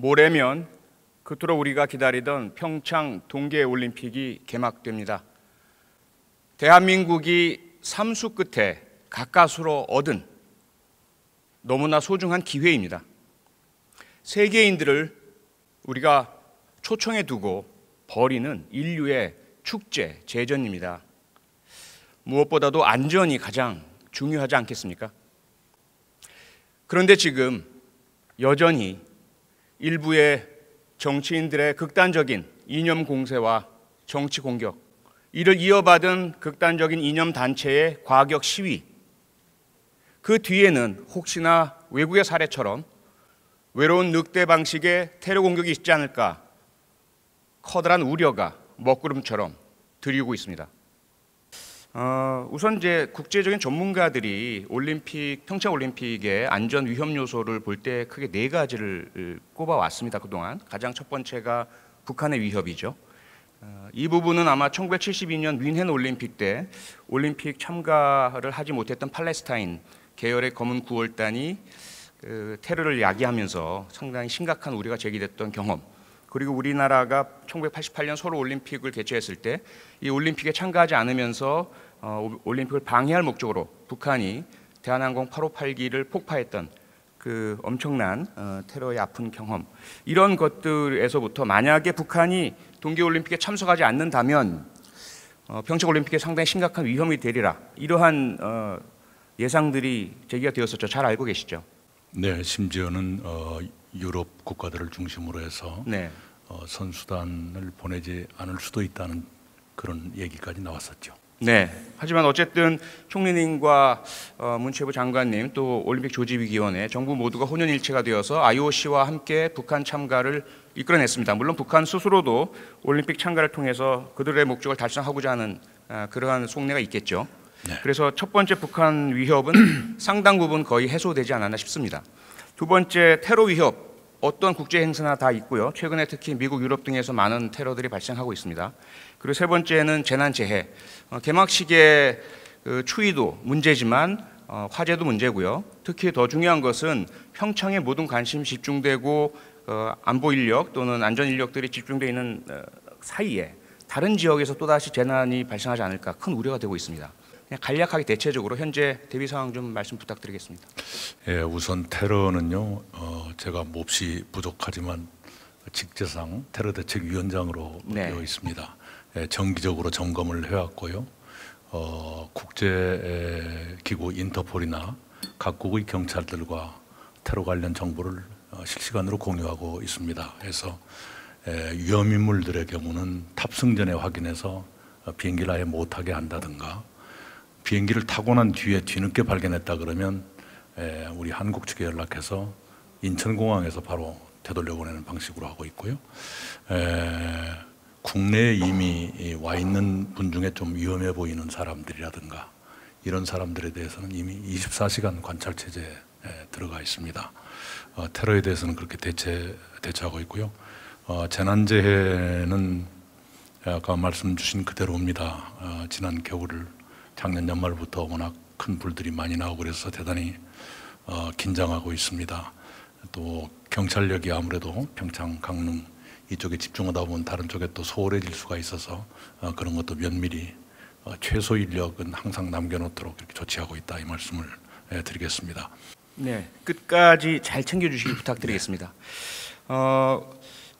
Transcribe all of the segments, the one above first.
모레면 그토록 우리가 기다리던 평창 동계 올림픽이 개막됩니다. 대한민국이 삼수 끝에 가까스로 얻은 너무나 소중한 기회입니다. 세계인들을 우리가 초청해 두고 벌이는 인류의 축제, 제전입니다. 무엇보다도 안전이 가장 중요하지 않겠습니까? 그런데 지금 여전히 일부의 정치인들의 극단적인 이념 공세와 정치 공격, 이를 이어받은 극단적인 이념 단체의 과격 시위, 그 뒤에는 혹시나 외국의 사례처럼 외로운 늑대 방식의 테러 공격이 있지 않을까 커다란 우려가 먹구름처럼 들이고 있습니다. 어, 우선 이제 국제적인 전문가들이 올림픽 평창 올림픽의 안전 위험 요소를 볼 때 크게 네 가지를 꼽아 왔습니다. 그동안 가장 첫 번째가 북한의 위협이죠. 어, 이 부분은 아마 1972년 윈헨 올림픽 때 올림픽 참가를 하지 못했던 팔레스타인 계열의 검은 구월단이 그 테러를 야기하면서 상당히 심각한 우려가 제기됐던 경험. 그리고 우리나라가 1988년 서울 올림픽을 개최했을 때 이 올림픽에 참가하지 않으면서 어, 올림픽을 방해할 목적으로 북한이 대한항공 858기를 폭파했던 그 엄청난 어, 테러의 아픈 경험 이런 것들에서부터 만약에 북한이 동계올림픽에 참석하지 않는다면 어, 평창올림픽에 상당히 심각한 위험이 되리라 이러한 어, 예상들이 제기가 되었었죠. 잘 알고 계시죠? 네, 심지어는 어, 유럽 국가들을 중심으로 해서 네. 어, 선수단을 보내지 않을 수도 있다는 그런 얘기까지 나왔었죠. 네. 하지만 어쨌든 총리님과 어, 문체부 장관님 또 올림픽 조직위원회 정부 모두가 혼연일체가 되어서 IOC와 함께 북한 참가를 이끌어냈습니다. 물론 북한 스스로도 올림픽 참가를 통해서 그들의 목적을 달성하고자 하는 아, 그러한 속내가 있겠죠. 네. 그래서 첫 번째 북한 위협은 상당 부분 거의 해소되지 않았나 싶습니다. 두 번째 테러 위협 어떤 국제 행사나 다 있고요. 최근에 특히 미국, 유럽 등에서 많은 테러들이 발생하고 있습니다. 그리고 세 번째는 재난 재해. 어, 개막식의 그 추위도 문제지만 어, 화재도 문제고요. 특히 더 중요한 것은 평창에 모든 관심 집중되고 어, 안보 인력 또는 안전 인력들이 집중되어 있는 어, 사이에 다른 지역에서 또다시 재난이 발생하지 않을까 큰 우려가 되고 있습니다. 간략하게 대체적으로 현재 대비 상황 좀 말씀 부탁드리겠습니다. 예, 우선 테러는요, 어, 제가 몹시 부족하지만 직제상 테러 대책 위원장으로 네. 되어 있습니다. 예, 정기적으로 점검을 해왔고요. 어, 국제 에, 기구 인터폴이나 각국의 경찰들과 테러 관련 정보를 어, 실시간으로 공유하고 있습니다. 그래서 에, 위험 인물들의 경우는 탑승 전에 확인해서 어, 비행기를 아예 못하게 한다든가 비행기를 타고 난 뒤에 뒤늦게 발견했다 그러면 에, 우리 한국 측에 연락해서 인천공항에서 바로 되돌려 보내는 방식으로 하고 있고요. 에, 국내에 이미 이와 있는 분 중에 좀 위험해 보이는 사람들이라든가 이런 사람들에 대해서는 이미 24시간 관찰 체제에 들어가 있습니다. 어, 테러에 대해서는 그렇게 대체 대처하고 있고요. 어, 재난재해는 아까 말씀 주신 그대로입니다. 어, 지난 겨울을 작년 연말부터 워낙 큰 불들이 많이 나오고 그래서 대단히 어, 긴장하고 있습니다. 또 경찰력이 아무래도 평창, 강릉 이쪽에 집중하다 보면 다른 쪽에 또 소홀해질 수가 있어서 어, 그런 것도 면밀히 어, 최소 인력은 항상 남겨놓도록 이렇게 조치하고 있다 이 말씀을 예, 드리겠습니다. 네, 끝까지 잘 챙겨주시기 부탁드리겠습니다. 어,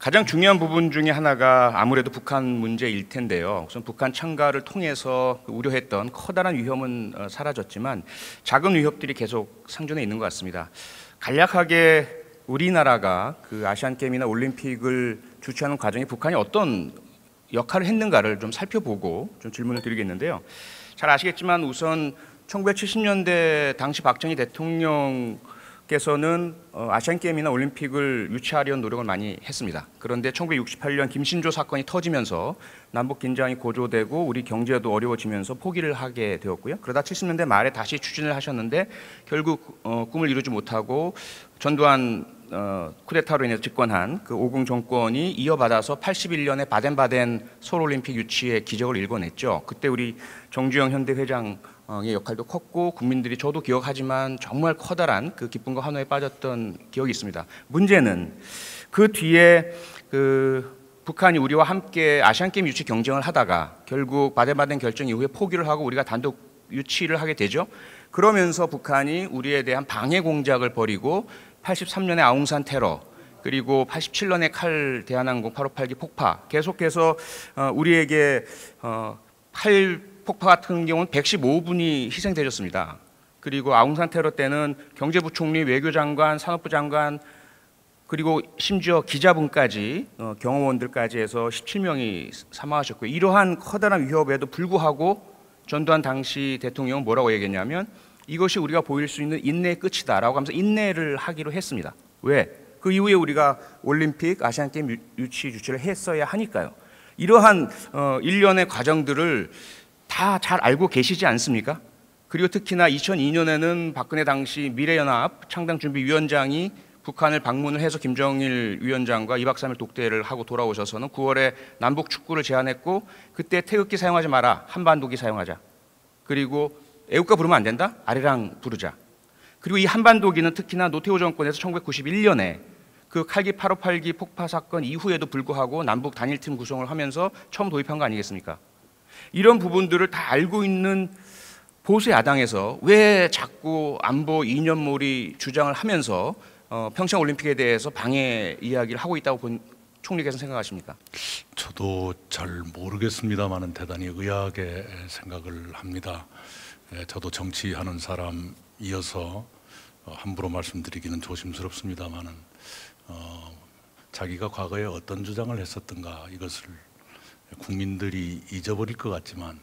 가장 중요한 부분 중에 하나가 아무래도 북한 문제일 텐데요. 우선 북한 참가를 통해서 우려했던 커다란 위험은 어, 사라졌지만 작은 위협들이 계속 상존해 있는 것 같습니다. 간략하게 우리나라가 그 아시안 게임이나 올림픽을 주최하는 과정에 북한이 어떤 역할을 했는가를 좀 살펴보고 좀 질문을 드리겠는데요. 잘 아시겠지만 우선 1970년대 당시 박정희 대통령 께서는 어, 아시안 게임이나 올림픽을 유치하려는 노력을 많이 했습니다. 그런데 1968년 김신조 사건이 터지면서 남북 긴장이 고조되고 우리 경제도 어려워지면서 포기를 하게 되었고요. 그러다 70년대 말에 다시 추진을 하셨는데 결국 어, 꿈을 이루지 못하고 전두환 어, 쿠데타로 인해서 집권한 그 오공 정권이 이어받아서 81년에 바덴바덴 서울올림픽 유치의 기적을 일궈냈죠. 그때 우리 정주영 현대 회장 의 역할도 컸고 국민들이 저도 기억하지만 정말 커다란 그 기쁨과 환호에 빠졌던 기억이 있습니다. 문제는 그 뒤에 그 북한이 우리와 함께 아시안 게임 유치 경쟁을 하다가 결국 바덴바덴 결정 이후에 포기를 하고 우리가 단독 유치를 하게 되죠. 그러면서 북한이 우리에 대한 방해 공작을 벌이고 83년에 아웅산 테러 그리고 87년에 칼 대한항공 858기 폭파 계속해서 어, 우리에게 어, 팔 폭파 같은 경우는 115분이 희생되셨습니다. 그리고 아웅산 테러 때는 경제부총리, 외교장관, 산업부 장관 그리고 심지어 기자분까지 어, 경호원들까지 해서 17명이 사망하셨고요. 이러한 커다란 위협에도 불구하고 전두환 당시 대통령은 뭐라고 얘기했냐면 이것이 우리가 보일 수 있는 인내의 끝이다라고 하면서 인내를 하기로 했습니다. 왜? 그 이후에 우리가 올림픽, 아시안 게임 유- 유치 유치를 했어야 하니까요. 이러한 어, 일련의 과정들을 다 잘 알고 계시지 않습니까? 그리고 특히나 2002년에는 박근혜 당시 미래연합 창당준비위원장이 북한을 방문을 해서 김정일 위원장과 2박 3일 독대를 하고 돌아오셔서는 9월에 남북 축구를 제안했고 그때 태극기 사용하지 마라 한반도기 사용하자 그리고 애국가 부르면 안 된다 아리랑 부르자 그리고 이 한반도기는 특히나 노태우 정권에서 1991년에 그 칼기 858기 폭파 사건 이후에도 불구하고 남북 단일팀 구성을 하면서 처음 도입한 거 아니겠습니까? 이런 부분들을 다 알고 있는 보수 야당에서 왜 자꾸 안보 이념몰이 주장을 하면서 어, 평창 올림픽에 대해서 방해 이야기를 하고 있다고 본 총리께서 생각하십니까? 저도 잘 모르겠습니다만은 대단히 의아하게 생각을 합니다. 예, 저도 정치하는 사람이어서 어, 함부로 말씀드리기는 조심스럽습니다만은 어, 자기가 과거에 어떤 주장을 했었던가 이것을 국민들이 잊어버릴 것 같지만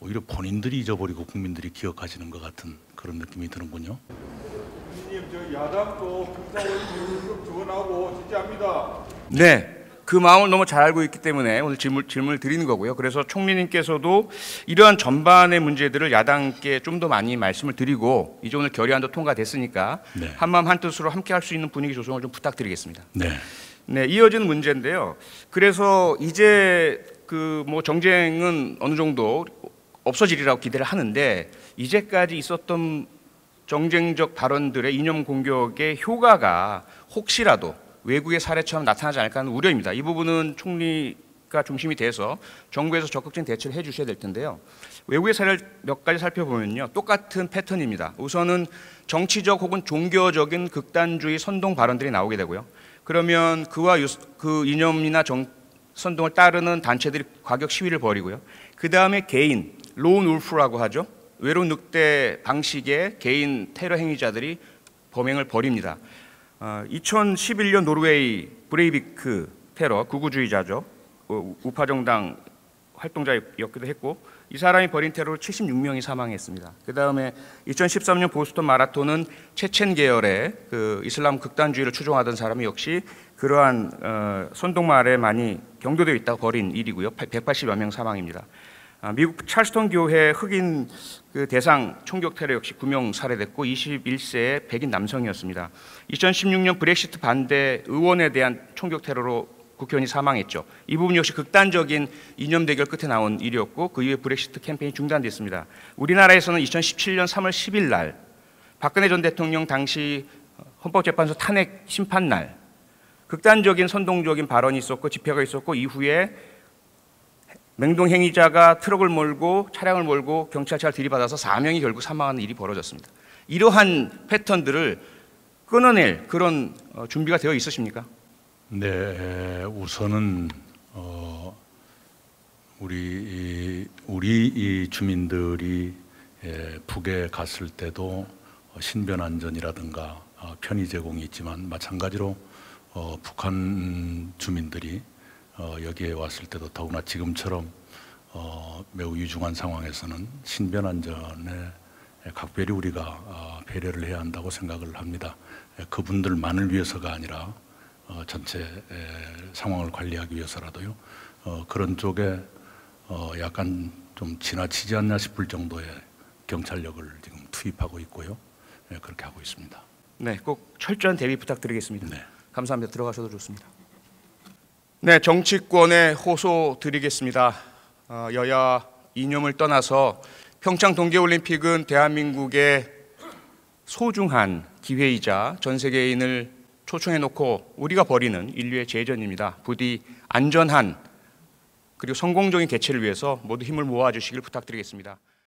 오히려 본인들이 잊어버리고 국민들이 기억하시는 것 같은 그런 느낌이 드는군요. 님, 저 야당도 나오고 지지합니다. 네. 그 마음을 너무 잘 알고 있기 때문에 오늘 질문, 질문을 드리는 거고요. 그래서 총리님께서도 이러한 전반의 문제들을 야당께 좀 더 많이 말씀을 드리고 이제 오늘 결의안도 통과됐으니까 네. 한마음 한뜻으로 함께 할 수 있는 분위기 조성을 좀 부탁드리겠습니다. 네. 네, 이어지는 문제인데요. 그래서 이제 그 뭐 정쟁은 어느 정도 없어지리라고 기대를 하는데 이제까지 있었던 정쟁적 발언들의 이념 공격의 효과가 혹시라도 외국의 사례처럼 나타나지 않을까 하는 우려입니다. 이 부분은 총리가 중심이 돼서 정부에서 적극적인 대처를 해 주셔야 될 텐데요. 외국의 사례를 몇 가지 살펴보면요. 똑같은 패턴입니다. 우선은 정치적 혹은 종교적인 극단주의 선동 발언들이 나오게 되고요. 그러면 그와 유- 그 이념이나 정, 선동을 따르는 단체들이 과격 시위를 벌이고요. 그 다음에 개인, 로운 울프라고 하죠. 외로운 늑대 방식의 개인 테러 행위자들이 범행을 벌입니다. 어, 2011년 노르웨이 브레이비크 테러 극우주의자죠. 어, 우파 정당 활동자였기도 했고 이 사람이 벌인 테러로 76명이 사망했습니다. 그 다음에 2013년 보스턴 마라톤은 체첸 계열의 그 이슬람 극단주의를 추종하던 사람이 역시 그러한 어, 선동말에 많이 경도되어 있다고 벌인 일이고요. 180여 명 사망입니다. 아, 미국 찰스턴 교회 흑인 그 대상 총격 테러 역시 9명 살해됐고 21세의 백인 남성이었습니다. 2016년 브렉시트 반대 의원에 대한 총격 테러로 국회의원이 사망했죠. 이 부분 역시 극단적인 이념 대결 끝에 나온 일이었고 그 이후에 브렉시트 캠페인이 중단됐습니다. 우리나라에서는 2017년 3월 10일 날 박근혜 전 대통령 당시 헌법재판소 탄핵 심판 날 극단적인 선동적인 발언이 있었고 집회가 있었고 이후에 맹동 행위자가 트럭을 몰고 차량을 몰고 경찰차를 들이받아서 4명이 결국 사망하는 일이 벌어졌습니다. 이러한 패턴들을 끊어낼 그런 어, 준비가 되어 있으십니까? 네, 에, 우선은 어, 우리 이- 우리 이 주민들이 에, 북에 갔을 때도 어, 신변 안전이라든가 어, 편의 제공이 있지만 마찬가지로 어, 북한 주민들이 어, 여기에 왔을 때도 더구나 지금처럼 어, 매우 유중한 상황에서는 신변 안전에 각별히 우리가 어, 배려를 해야 한다고 생각을 합니다. 에, 그분들만을 위해서가 아니라 어, 전체 에, 상황을 관리하기 위해서라도요. 어, 그런 쪽에 어, 약간 좀 지나치지 않나 싶을 정도의 경찰력을 지금 투입하고 있고요. 예, 그렇게 하고 있습니다. 네, 꼭 철저한 대비 부탁드리겠습니다. 네. 감사합니다. 들어가셔도 좋습니다. 네, 정치권에 호소 드리겠습니다. 어, 여야 이념을 떠나서 평창 동계올림픽은 대한민국의 소중한 기회이자 전 세계인을 초청해 놓고 우리가 벌이는 인류의 재전입니다. 부디 안전한 그리고 성공적인 개최를 위해서 모두 힘을 모아 주시길 부탁드리겠습니다.